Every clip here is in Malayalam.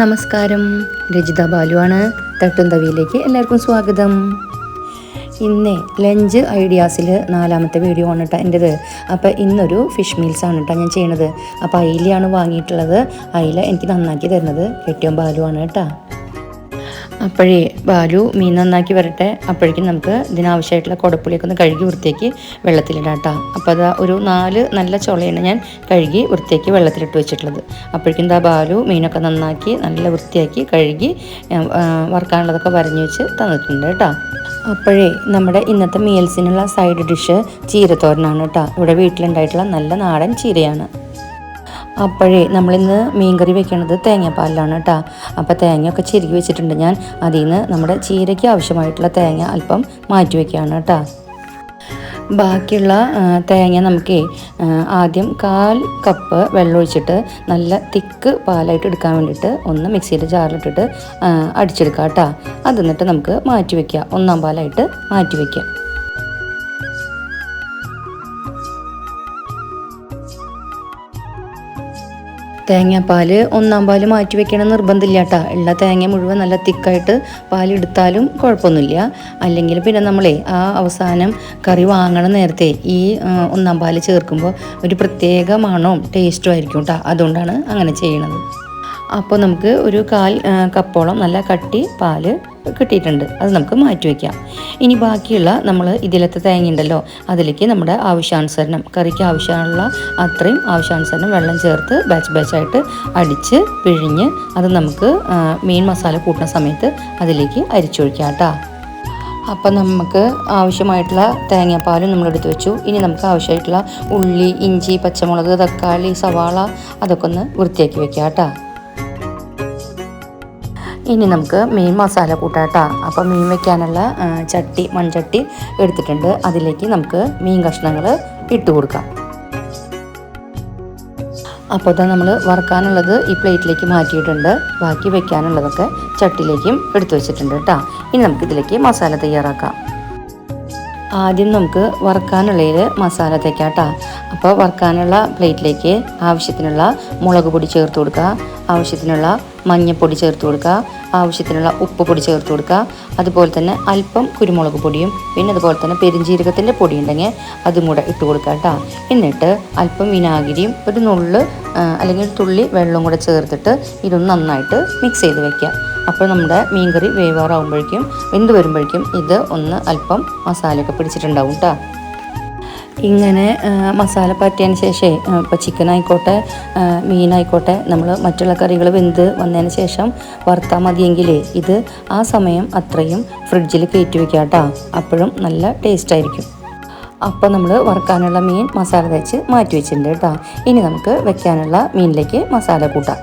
നമസ്കാരം. രജിത ബാലുവാണ്. തട്ടുന്തവിയിലേക്ക് എല്ലാവർക്കും സ്വാഗതം. ഇന്ന് ലഞ്ച് ഐഡിയാസിൽ നാലാമത്തെ വീഡിയോ ആണ് കേട്ടോ എന്റെത് അപ്പോൾ ഇന്നൊരു ഫിഷ് മീൽസ് ആണ് കേട്ടോ ഞാൻ ചെയ്യണത്. അപ്പോൾ അയിലയാണ് വാങ്ങിയിട്ടുള്ളത്. അയില എനിക്ക് നന്നാക്കി തരുന്നത്. ഏറ്റവും ബാലുവാണ് കേട്ടോ അപ്പോഴേ ബാലു മീൻ നന്നാക്കി വരട്ടെ. അപ്പോഴേക്കും നമുക്ക് ഇതിനാവശ്യമായിട്ടുള്ള കുടപ്പുളിയൊക്കെ ഒന്ന് കഴുകി വൃത്തിയാക്കി വെള്ളത്തിലിടാം കേട്ടോ അപ്പോൾ അതാ ഒരു നാല് നല്ല ചുളയാണ് ഞാൻ കഴുകി വൃത്തിയാക്കി വെള്ളത്തിലിട്ട് വെച്ചിട്ടുള്ളത്. അപ്പോഴേക്കും എന്താ ബാലു മീനൊക്കെ നന്നാക്കി നല്ല വൃത്തിയാക്കി കഴുകി വറക്കാനുള്ളതൊക്കെ വരഞ്ഞു വെച്ച് തന്നിട്ടുണ്ട് കേട്ടോ. അപ്പോഴേ നമ്മുടെ ഇന്നത്തെ മീൽസിനുള്ള സൈഡ് ഡിഷ് ചീരത്തോരനാണ് കേട്ടോ. ഇവിടെ വീട്ടിലുണ്ടായിട്ടുള്ള നല്ല നാടൻ ചീരയാണ്. അപ്പോഴേ നമ്മളിന്ന് മീൻകറി വെക്കണത് തേങ്ങാപ്പാലിലാണ് കേട്ടോ. അപ്പോൾ തേങ്ങയൊക്കെ ചിരുകി വെച്ചിട്ടുണ്ട് ഞാൻ. അതിൽ നിന്ന് നമ്മുടെ ചീരയ്ക്ക് ആവശ്യമായിട്ടുള്ള തേങ്ങ അല്പം മാറ്റി വയ്ക്കുകയാണ് കേട്ടോ. ബാക്കിയുള്ള തേങ്ങ നമുക്ക് ആദ്യം കാൽ കപ്പ് വെള്ളമൊഴിച്ചിട്ട് നല്ല തിക്ക് പാലായിട്ട് എടുക്കാൻ വേണ്ടിയിട്ട് ഒന്ന് മിക്സിയുടെ ജാറിലിട്ടിട്ട് അടിച്ചെടുക്കാം കേട്ടോ. അത് എന്നിട്ട് നമുക്ക് മാറ്റി വയ്ക്കുക ഒന്നാം പാലായിട്ട് മാറ്റി വയ്ക്കുക തേങ്ങാപ്പാൽ ഒന്നാം പാൽ മാറ്റി വെക്കണം നിർബന്ധമില്ല കേട്ടോ ഉള്ള തേങ്ങ മുഴുവൻ നല്ല തിക്കായിട്ട് പാലെടുത്താലും കുഴപ്പമൊന്നുമില്ല. അല്ലെങ്കിൽ പിന്നെ നമ്മളെ ആ അവസാനം കറി വാങ്ങണ നേരത്തെ ഈ ഒന്നാം പാൽ ചേർക്കുമ്പോൾ ഒരു പ്രത്യേക മണവും ടേസ്റ്റും ആയിരിക്കും കേട്ടോ അതുകൊണ്ടാണ് അങ്ങനെ ചെയ്യണത്. അപ്പോൾ നമുക്ക് ഒരു കാൽ കപ്പോളം നല്ല കട്ടി പാൽ കിട്ടിയിട്ടുണ്ട്. അത് നമുക്ക് മാറ്റി വയ്ക്കാം ഇനി ബാക്കിയുള്ള നമ്മൾ ഇതിലത്തെ തേങ്ങ ഉണ്ടല്ലോ അതിലേക്ക് നമ്മുടെ ആവശ്യാനുസരണം കറിക്ക് ആവശ്യമുള്ള അത്രയും ആവശ്യാനുസരണം വെള്ളം ചേർത്ത് ബാച്ച് ബാച്ചായിട്ട് അടിച്ച് പിഴിഞ്ഞ് അത് നമുക്ക് മീൻ മസാല കൂട്ടുന്ന സമയത്ത് അതിലേക്ക് അരിച്ചൊഴിക്കാം കേട്ടോ. അപ്പം നമുക്ക് ആവശ്യമായിട്ടുള്ള തേങ്ങാപ്പാലും നമ്മൾ എടുത്തു വെച്ചു. ഇനി നമുക്ക് ആവശ്യമായിട്ടുള്ള ഉള്ളി ഇഞ്ചി പച്ചമുളക് തക്കാളി സവാള അതൊക്കെ ഒന്ന് വൃത്തിയാക്കി വെക്കാം കേട്ടോ. ഇനി നമുക്ക് മീൻ മസാല കൂട്ടാട്ടാ. അപ്പം മീൻ വെക്കാനുള്ള ചട്ടി മൺചട്ടി എടുത്തിട്ടുണ്ട്. അതിലേക്ക് നമുക്ക് മീൻ കഷ്ണങ്ങൾ ഇട്ട് കൊടുക്കാം. അപ്പോൾ തന്നെ നമ്മൾ വറുക്കാനുള്ളത് ഈ പ്ലേറ്റിലേക്ക് മാറ്റിയിട്ടുണ്ട്. ബാക്കി വെക്കാനുള്ളതൊക്കെ ചട്ടിയിലേക്കും എടുത്തു വെച്ചിട്ടുണ്ട് കേട്ടോ. ഇനി നമുക്ക് ഇതിലേക്ക് മസാല തയ്യാറാക്കാം. ആദ്യം നമുക്ക് വറുക്കാനുള്ളതിൽ മസാല തേക്കാട്ടോ. അപ്പോൾ വറുക്കാനുള്ള പ്ലേറ്റിലേക്ക് ആവശ്യത്തിനുള്ള മുളക് പൊടി ചേർത്ത് കൊടുക്കുക. ആവശ്യത്തിനുള്ള മഞ്ഞൾപ്പൊടി ചേർത്ത് കൊടുക്കുക ആവശ്യത്തിനുള്ള ഉപ്പ് പൊടി ചേർത്ത് കൊടുക്കുക അതുപോലെ തന്നെ അല്പം കുരുമുളക് പൊടിയും പിന്നെ അതുപോലെ തന്നെ പെരിഞ്ജീരകത്തിന്റെ പൊടി ഉണ്ടെങ്കിൽ അതും കൂടെ ഇട്ട് കൊടുക്കുക കേട്ടോ. എന്നിട്ട് അല്പം വിനാഗിരിയും ഒരു നുള്ള് അല്ലെങ്കിൽ ഒരു തുള്ളി വെള്ളവും കൂടെ ചേർത്തിട്ട് ഇതൊന്ന് നന്നായിട്ട് മിക്സ് ചെയ്ത് വെക്കുക. അപ്പോൾ നമ്മുടെ മീൻകറി വേവാറാവുമ്പോഴേക്കും വെന്ത് വരുമ്പോഴേക്കും ഇത് ഒന്ന് അല്പം മസാലയൊക്കെ പിടിച്ചിട്ടുണ്ടാവും കേട്ടോ. ഇങ്ങനെ മസാല പറ്റിയതിന് ശേഷം ഇപ്പോൾ ചിക്കൻ ആയിക്കോട്ടെ മീനായിക്കോട്ടെ നമ്മൾ മറ്റുള്ള കറികൾ വെന്ത് വന്നതിന് ശേഷം വറുത്താൽ മതിയെങ്കിൽ ഇത് ആ സമയം അത്രയും ഫ്രിഡ്ജിൽ കയറ്റി വയ്ക്കുക കേട്ടോ അപ്പോഴും നല്ല ടേസ്റ്റ് ആയിരിക്കും. അപ്പോൾ നമ്മൾ വറുക്കാനുള്ള മീൻ മസാല തേച്ച് മാറ്റി വെച്ചിട്ടുണ്ട് കേട്ടോ ഇനി നമുക്ക് വെക്കാനുള്ള മീനിലേക്ക് മസാല കൂട്ടാം.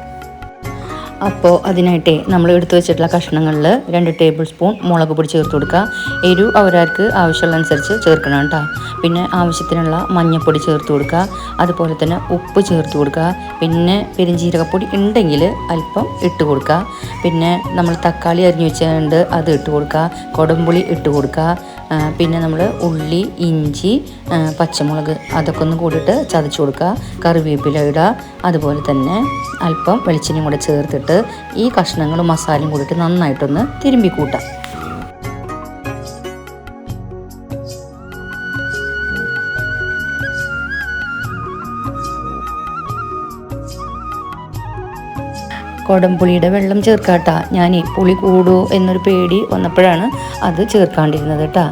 അപ്പോൾ അതിനായിട്ടേ നമ്മൾ എടുത്തു വെച്ചിട്ടുള്ള കഷ്ണങ്ങളിൽ രണ്ട് ടേബിൾ സ്പൂൺ മുളക് പൊടി ചേർത്ത് കൊടുക്കുക. എരിവ് അവരവർക്ക് ആവശ്യമുള്ളതനുസരിച്ച് ചേർക്കണം കേട്ടോ. പിന്നെ ആവശ്യത്തിനുള്ള മഞ്ഞൾപ്പൊടി ചേർത്ത് കൊടുക്കുക. അതുപോലെ തന്നെ ഉപ്പ് ചേർത്ത് കൊടുക്കുക. പിന്നെ പെരിഞ്ജീരകപ്പൊടി ഉണ്ടെങ്കിൽ അല്പം ഇട്ട് കൊടുക്കുക. പിന്നെ നമ്മൾ തക്കാളി അരിഞ്ഞു വെച്ചുകൊണ്ട് അത് ഇട്ട് കൊടുക്കുക. കൊടംപുളി ഇട്ട് കൊടുക്കുക. പിന്നെ നമ്മൾ ഉള്ളി ഇഞ്ചി പച്ചമുളക് അതൊക്കെ ഒന്ന് കൂടിയിട്ട് ചതച്ച് കൊടുക്കുക. കറിവേപ്പില ഇടുക. അതുപോലെ തന്നെ അല്പം വെളിച്ചെണ്ണയും കൂടെ ചേർത്തിട്ട് ഈ കഷ്ണങ്ങളും മസാലയും കൂടിയിട്ട് നന്നായിട്ടൊന്ന് തിരുമ്പി കൂട്ടാം. കൊടംപുളിയുടെ വെള്ളം ചേർക്കാട്ടാ. ഞാൻ പുളി കൂടൂ എന്നൊരു പേടി വന്നപ്പോഴാണ് അത് ചേർക്കാണ്ടിരുന്നത് കേട്ടാ.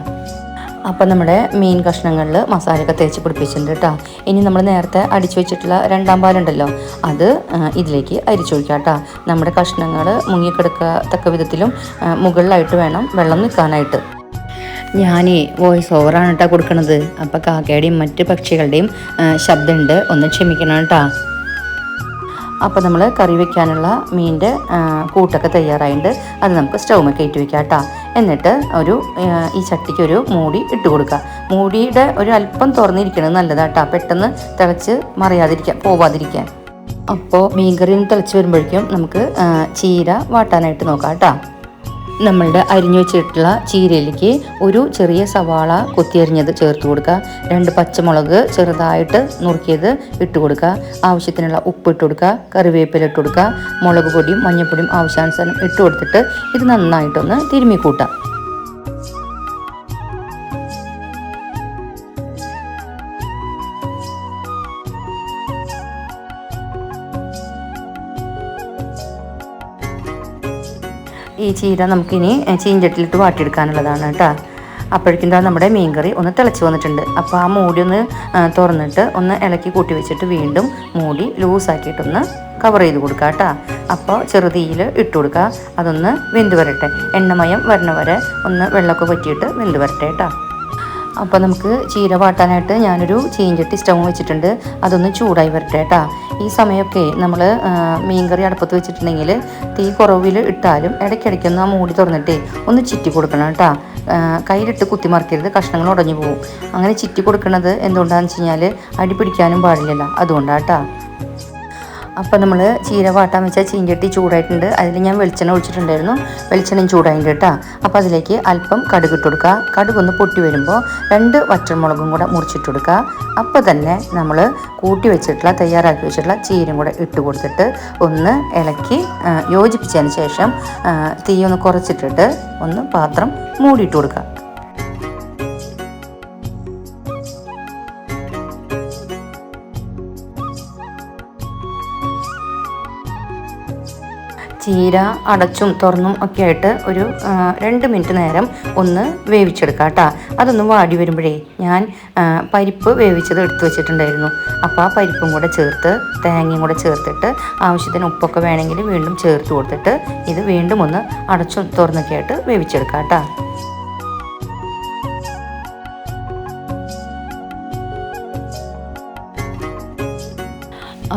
അപ്പം നമ്മുടെ മീൻ കഷ്ണങ്ങളിൽ മസാലയൊക്കെ തേച്ച് പിടിപ്പിച്ചിട്ടുണ്ട് കേട്ടോ ഇനി നമ്മൾ നേരത്തെ അടിച്ചു വെച്ചിട്ടുള്ള രണ്ടാം പാലുണ്ടല്ലോ അത് ഇതിലേക്ക് അരിച്ചു അരിച്ചൊഴിക്കാം കേട്ടോ നമ്മുടെ കഷ്ണങ്ങൾ മുങ്ങിക്കിടക്കത്തക്ക വിധത്തിലും മുകളിലായിട്ട് വേണം വെള്ളം നിൽക്കാനായിട്ട്. ഞാനേ വോയിസ് ഓവറാണ് കേട്ടോ കൊടുക്കണത്. അപ്പം കാക്കയുടെയും മറ്റ് പക്ഷികളുടെയും ശബ്ദമുണ്ട്. ഒന്ന് ക്ഷമിക്കണം കേട്ടോ അപ്പോൾ നമ്മൾ കറി വയ്ക്കാനുള്ള മീനിന്റെ കൂട്ടൊക്കെ തയ്യാറായിട്ടുണ്ട് അത് നമുക്ക് സ്റ്റൗമൊക്കെ കയറ്റി വയ്ക്കാം കേട്ടോ എന്നിട്ട് ഒരു ഈ ചട്ടിക്ക് ഒരു മൂടി ഇട്ട് കൊടുക്കുക മൂടിയുടെ ഒരു അല്പം തുറന്നിരിക്കണത് നല്ലതാട്ടോ പെട്ടെന്ന് തിളച്ച് മറിയാതിരിക്കാൻ പോവാതിരിക്കാൻ. അപ്പോൾ മീൻകറി തിളച്ച് വരുമ്പോഴേക്കും നമുക്ക് ചീര വാട്ടാനായിട്ട് നോക്കാം കേട്ടോ നമ്മളുടെ അരിഞ്ഞു വെച്ചിട്ടുള്ള ചീരയിലേക്ക് ഒരു ചെറിയ സവാള കൊത്തിയരിഞ്ഞത് ചേർത്ത് കൊടുക്കുക. രണ്ട് പച്ചമുളക് ചെറുതായിട്ട് നുറുക്കിയത് ഇട്ട് കൊടുക്കുക. ആവശ്യത്തിനുള്ള ഉപ്പ് ഇട്ട് കൊടുക്കുക. കറിവേപ്പില ഇട്ട് കൊടുക്കുക. മുളക് പൊടിയും മഞ്ഞൾപ്പൊടിയും ആവശ്യാനുസരണം ഇട്ട് കൊടുത്തിട്ട് ഇത് നന്നായിട്ടൊന്ന് തിരുമ്മി കൂട്ടാം ഈ ചീര നമുക്കിനി ചീഞ്ചട്ടിലിട്ട് വാട്ടിയെടുക്കാനുള്ളതാണ് കേട്ടോ. അപ്പോഴേക്കും നമ്മുടെ നമ്മുടെ മീൻകറി ഒന്ന് തിളച്ച് വന്നിട്ടുണ്ട്. അപ്പോൾ ആ മൂടി ഒന്ന് തുറന്നിട്ട് ഒന്ന് ഇളക്കി കൂട്ടി വെച്ചിട്ട് വീണ്ടും മൂടി ലൂസാക്കിയിട്ടൊന്ന് കവർ ചെയ്ത് കൊടുക്കുക കേട്ടോ. അപ്പോൾ ചെറുതീയിൽ ഇട്ട് കൊടുക്കുക അതൊന്ന് വെന്ത് വരട്ടെ. എണ്ണമയം വരണ വരെ ഒന്ന് വെള്ളമൊക്കെ പറ്റിയിട്ട് വെന്ത് വരട്ടെ കേട്ടോ. അപ്പോൾ നമുക്ക് ചീര വാട്ടാനായിട്ട് ഞാനൊരു ചീഞ്ചട്ടി സ്റ്റവ് വെച്ചിട്ടുണ്ട്. അതൊന്ന് ചൂടായി വരട്ടെ കേട്ടോ. ഈ സമയമൊക്കെ നമ്മൾ മീൻകറി അടുപ്പത്ത് വെച്ചിട്ടുണ്ടെങ്കിൽ തീ കുറവിൽ ഇട്ടാലും ഇടയ്ക്കിടയ്ക്കൊന്ന് ആ മൂടി തുറന്നിട്ടേ ഒന്ന് ചിറ്റി കൊടുക്കണം കേട്ടോ. കയ്യിലിട്ട് കുത്തി മറിക്കരുത് കഷ്ണങ്ങൾ ഉടഞ്ഞു പോകും അങ്ങനെ ചിറ്റി കൊടുക്കുന്നത് എന്തുകൊണ്ടാണെന്ന് വെച്ച് കഴിഞ്ഞാൽ അടി പിടിക്കാനും പാടില്ലല്ലോ. അതുകൊണ്ടാണ് കേട്ടോ. അപ്പോൾ നമ്മൾ ചീര വാട്ടാൻ വെച്ച ചീഞ്ചട്ടി ചൂടായിട്ടുണ്ട്. അതിൽ ഞാൻ വെളിച്ചെണ്ണ ഒഴിച്ചിട്ടുണ്ടായിരുന്നു. വെളിച്ചെണ്ണയും ചൂടായിട്ടുണ്ട് കേട്ടോ. അപ്പോൾ അതിലേക്ക് അല്പം കടുക് ഇട്ട് കൊടുക്കുക. കടുക് ഒന്ന് പൊട്ടി വരുമ്പോൾ രണ്ട് വറ്റൽമുളകും കൂടെ മുറിച്ചിട്ട് കൊടുക്കുക. അപ്പോൾ തന്നെ നമ്മൾ കൂട്ടി വെച്ചിട്ടുള്ള തയ്യാറാക്കി വെച്ചിട്ടുള്ള ചീരയും കൂടെ ഇട്ട് കൊടുത്തിട്ട് ഒന്ന് ഇളക്കി യോജിപ്പിച്ചതിന് ശേഷം തീ ഒന്ന് കുറച്ചിട്ടിട്ട് ഒന്ന് പാത്രം മൂടിയിട്ട് കൊടുക്കുക. ചീര അടച്ചും തുറന്നും ഒക്കെ ആയിട്ട് ഒരു രണ്ട് മിനിറ്റ് നേരം ഒന്ന് വേവിച്ചെടുക്കാം കേട്ടോ. അതൊന്ന് വാടി വരുമ്പോഴേ ഞാൻ പരിപ്പ് വേവിച്ചത് എടുത്തു വെച്ചിട്ടുണ്ടായിരുന്നു. അപ്പോൾ ആ പരിപ്പും കൂടെ ചേർത്ത് തേങ്ങയും കൂടെ ചേർത്തിട്ട് ആവശ്യത്തിന് ഉപ്പൊക്കെ വേണമെങ്കിൽ വീണ്ടും ചേർത്ത് കൊടുത്തിട്ട് ഇത് വീണ്ടും ഒന്ന് അടച്ചും തുറന്നൊക്കെ ആയിട്ട് വേവിച്ചെടുക്കാം കേട്ടോ.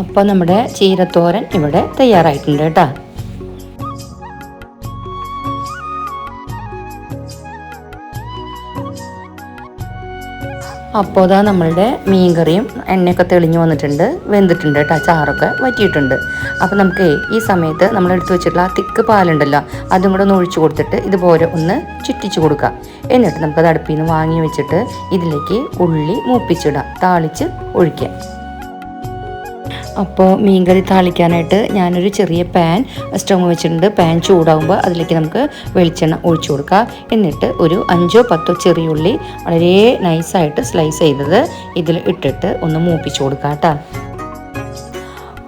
അപ്പോൾ നമ്മുടെ ചീരത്തോരൻ ഇവിടെ തയ്യാറായിട്ടുണ്ട് കേട്ടോ. അപ്പോൾ അതാ നമ്മളുടെ മീൻകറിയും എണ്ണയൊക്കെ തെളിഞ്ഞു വന്നിട്ടുണ്ട് വെന്തിട്ടുണ്ട് കേട്ടോ ചാറൊക്കെ വറ്റിയിട്ടുണ്ട്. അപ്പോൾ നമുക്ക് ഈ സമയത്ത് നമ്മൾ എടുത്തു വെച്ചിട്ടുള്ള ആ തിക്ക് പാലുണ്ടല്ലോ അതും കൂടെ ഒന്ന് ഒഴിച്ചു കൊടുത്തിട്ട് ഇതുപോലെ ഒന്ന് ചുറ്റിച്ചു കൊടുക്കുക. എന്നിട്ട് നമുക്കത് അടുപ്പിൽ നിന്ന് വാങ്ങി വെച്ചിട്ട് ഇതിലേക്ക് ഉള്ളി മൂപ്പിച്ചിടാം താളിച്ച് ഒഴിക്കുക. അപ്പോൾ മീൻകറി താളിക്കാനായിട്ട് ഞാനൊരു ചെറിയ പാൻ സ്റ്റവ് വെച്ചിട്ടുണ്ട്. പാൻ ചൂടാകുമ്പോൾ അതിലേക്ക് നമുക്ക് വെളിച്ചെണ്ണ ഒഴിച്ചു കൊടുക്കുക എന്നിട്ട് ഒരു അഞ്ചോ പത്തോ ചെറിയ ഉള്ളി വളരെ നൈസായിട്ട് സ്ലൈസ് ചെയ്തത് ഇതിൽ ഇട്ടിട്ട് ഒന്ന് മൂപ്പിച്ചു കൊടുക്കാം കേട്ടോ.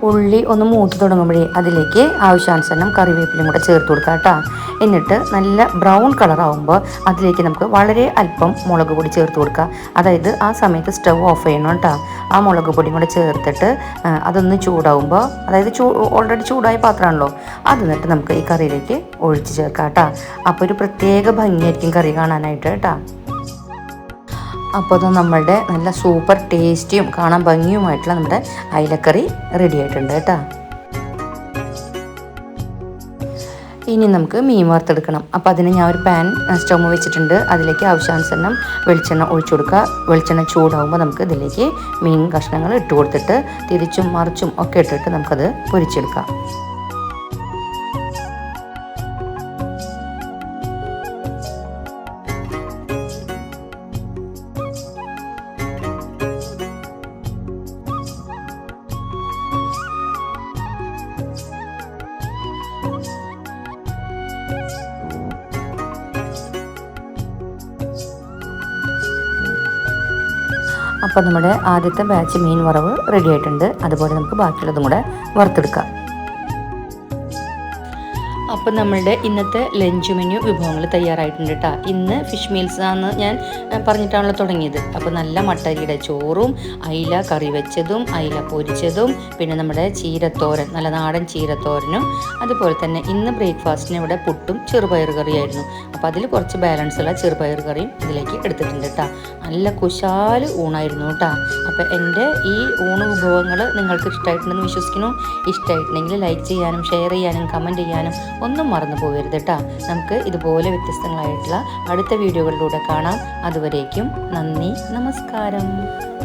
ഉള്ളി ഒന്ന് മൂത്ത് തുടങ്ങുമ്പോഴേ അതിലേക്ക് ആവശ്യാനുസരണം കറിവേപ്പിലയും കൂടെ ചേർത്ത് കൊടുക്കുക കേട്ടോ. എന്നിട്ട് നല്ല ബ്രൗൺ കളർ ആവുമ്പോൾ അതിലേക്ക് നമുക്ക് വളരെ അല്പം മുളക് പൊടി ചേർത്ത് കൊടുക്കുക. അതായത് ആ സമയത്ത് സ്റ്റവ് ഓഫ് ചെയ്യണം കേട്ടോ. ആ മുളക് പൊടിയും കൂടെ ചേർത്തിട്ട് അതൊന്ന് ചൂടാവുമ്പോൾ അതായത് ചൂ ഓൾറെഡി ചൂടായ പാത്രമാണല്ലോ അത് എന്നിട്ട് നമുക്ക് ഈ കറിയിലേക്ക് ഒഴിച്ച് ചേർക്കാം കേട്ടോ. അപ്പോൾ ഒരു പ്രത്യേക ഭംഗിയായിരിക്കും കറി കാണാനായിട്ട് കേട്ടോ. അപ്പോൾ അത് നമ്മളുടെ നല്ല സൂപ്പർ ടേസ്റ്റിയും കാണാൻ ഭംഗിയുമായിട്ടുള്ള നമ്മുടെ അയിലക്കറി റെഡി ആയിട്ടുണ്ട് കേട്ടോ. ഇനി നമുക്ക് മീൻ വറുത്തെടുക്കണം. അപ്പോൾ അതിന് ഞാൻ ഒരു പാൻ സ്റ്റവ് വെച്ചിട്ടുണ്ട്. അതിലേക്ക് ആവശ്യാനുസരണം വെളിച്ചെണ്ണ ഒഴിച്ചു കൊടുക്കുക. വെളിച്ചെണ്ണ ചൂടാവുമ്പോൾ നമുക്ക് ഇതിലേക്ക് മീൻ കഷ്ണങ്ങൾ ഇട്ട് കൊടുത്തിട്ട് തിരിച്ചും മറിച്ചും ഒക്കെ ഇട്ടിട്ട് നമുക്കത് പൊരിച്ചെടുക്കാം. അപ്പോൾ നമ്മുടെ ആദ്യത്തെ ബാച്ച് മീൻ വറവ് റെഡി ആയിട്ടുണ്ട്. അതുപോലെ നമുക്ക് ബാക്കിയുള്ളതും കൂടെ വറുത്തെടുക്കാം. അപ്പോൾ നമ്മളുടെ ഇന്നത്തെ ലഞ്ച് മെനു വിഭവങ്ങൾ തയ്യാറായിട്ടുണ്ട് കേട്ടോ ഇന്ന് ഫിഷ് മീൽസ് ആണ് ഞാൻ പറഞ്ഞിട്ടാണല്ലോ തുടങ്ങിയത്. അപ്പോൾ നല്ല മട്ടരിയുടെ ചോറും അയില കറി വെച്ചതും അയില പൊരിച്ചതും പിന്നെ നമ്മുടെ ചീരത്തോരൻ നല്ല നാടൻ ചീരത്തോരനും അതുപോലെ തന്നെ ഇന്ന് ബ്രേക്ക്ഫാസ്റ്റിന് ഇവിടെ പുട്ടും ചെറുപയർ കറിയായിരുന്നു. അപ്പോൾ അതിൽ കുറച്ച് ബാലൻസ് ഉള്ള ചെറുപയർ കറിയും ഇതിലേക്ക് എടുത്തിട്ടുണ്ട് കേട്ടോ നല്ല കുശാൽ ഊണായിരുന്നു കേട്ടോ അപ്പോൾ എന്റെ ഈ ഊണ് വിഭവങ്ങൾ നിങ്ങൾക്ക് ഇഷ്ടമായിട്ടുണ്ടെന്ന് വിശ്വസിക്കുന്നു. ഇഷ്ടമായിട്ടുണ്ടെങ്കിൽ ലൈക്ക് ചെയ്യാനും ഷെയർ ചെയ്യാനും കമന്റ് ചെയ്യാനും ഒന്നും മറന്നു പോകരുത് കേട്ടോ നമുക്ക് ഇതുപോലെ വ്യത്യസ്തങ്ങളായിട്ടുള്ള അടുത്ത വീഡിയോകളിലൂടെ കാണാം. അതുവരേക്കും നന്ദി നമസ്കാരം.